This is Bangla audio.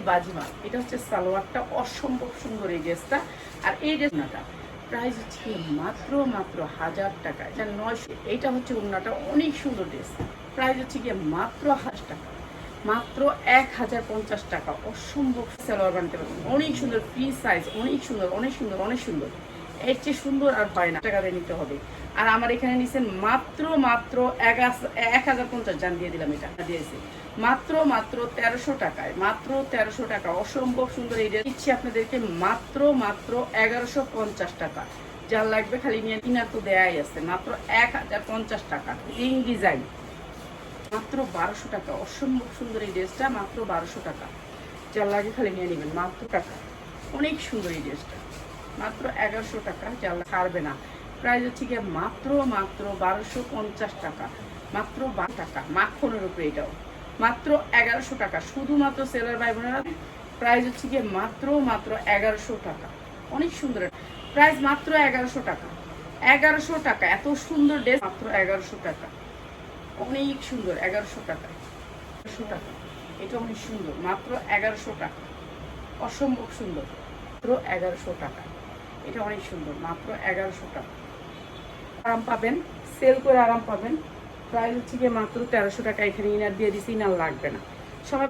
বাজিমা এটা হচ্ছে সালোয়ারটা, অসম্ভব সুন্দর এই ড্রেসটা। আর এই ড্রেসটা প্রাইস হচ্ছে মাত্র মাত্র হাজার টাকা। নয়শো এইটা হচ্ছে উন্নাটা অনেক সুন্দর ড্রেস। প্রাইস হচ্ছে গিয়ে মাত্র হাজার টাকা। মাত্র এক হাজার পঞ্চাশ টাকা। অসম্ভব সালোয়ার বানাতে পারবেন। অনেক সুন্দর ফ্রি সাইজ অনেক সুন্দর অনেক সুন্দর অনেক সুন্দর। এর চেয়ে সুন্দর আর হয় না। টাকা দিয়ে নিতে হবে। আর আমার এখানে নিছেন মাত্র মাত্র এক হাজার পঞ্চাশ জান দিয়ে দিলাম এটা। দিয়েছি। মাত্র মাত্র তেরোশো টাকায়, মাত্র তেরোশো টাকা। অসম্ভব সুন্দর এই দিচ্ছি আপনাদেরকে, মাত্র মাত্র এগারোশো পঞ্চাশ টাকা। যার লাগবে খালি নিয়ে কিনা তো দেয়াই আছে। মাত্র এক হাজার পঞ্চাশ টাকা। Ring design. মাত্র বারোশো টাকা। অসম্ভব সুন্দর এই ড্রেসটা মাত্র বারোশো টাকা। যার লাগে খালি নিয়ে নেবেন। মাত্র টাকা। অনেক সুন্দর এই ড্রেসটা মাত্র এগারোশো টাকা। যার ছাড়বে না। প্রাইস হচ্ছে গিয়ে মাত্র মাত্র বারোশো পঞ্চাশ টাকা মাত্র বা টাকা মাখনের উপরে এটাও মাত্র এগারোশো টাকা শুধুমাত্র সেলার ভাই বোনেরা প্রাইস হচ্ছে গিয়ে মাত্র মাত্র এগারোশো টাকা অনেক সুন্দর প্রাইস মাত্র এগারোশো টাকা এগারোশো টাকা এত সুন্দর ড্রেস মাত্র এগারোশো টাকা অনেক সুন্দর এগারোশো টাকা এগারোশো টাকা এটা অনেক সুন্দর মাত্র এগারোশো টাকা অসম্ভব সুন্দর মাত্র এগারোশো টাকা এটা অনেক সুন্দর মাত্র এগারোশো টাকা আরাম পাবেন সেল করে আরাম পাবেন। প্রায় হচ্ছে গিয়ে মাত্র তেরোশো টাকা, এখানে ইনার দিয়ে দিছি ইনার লাগবে না। সবাই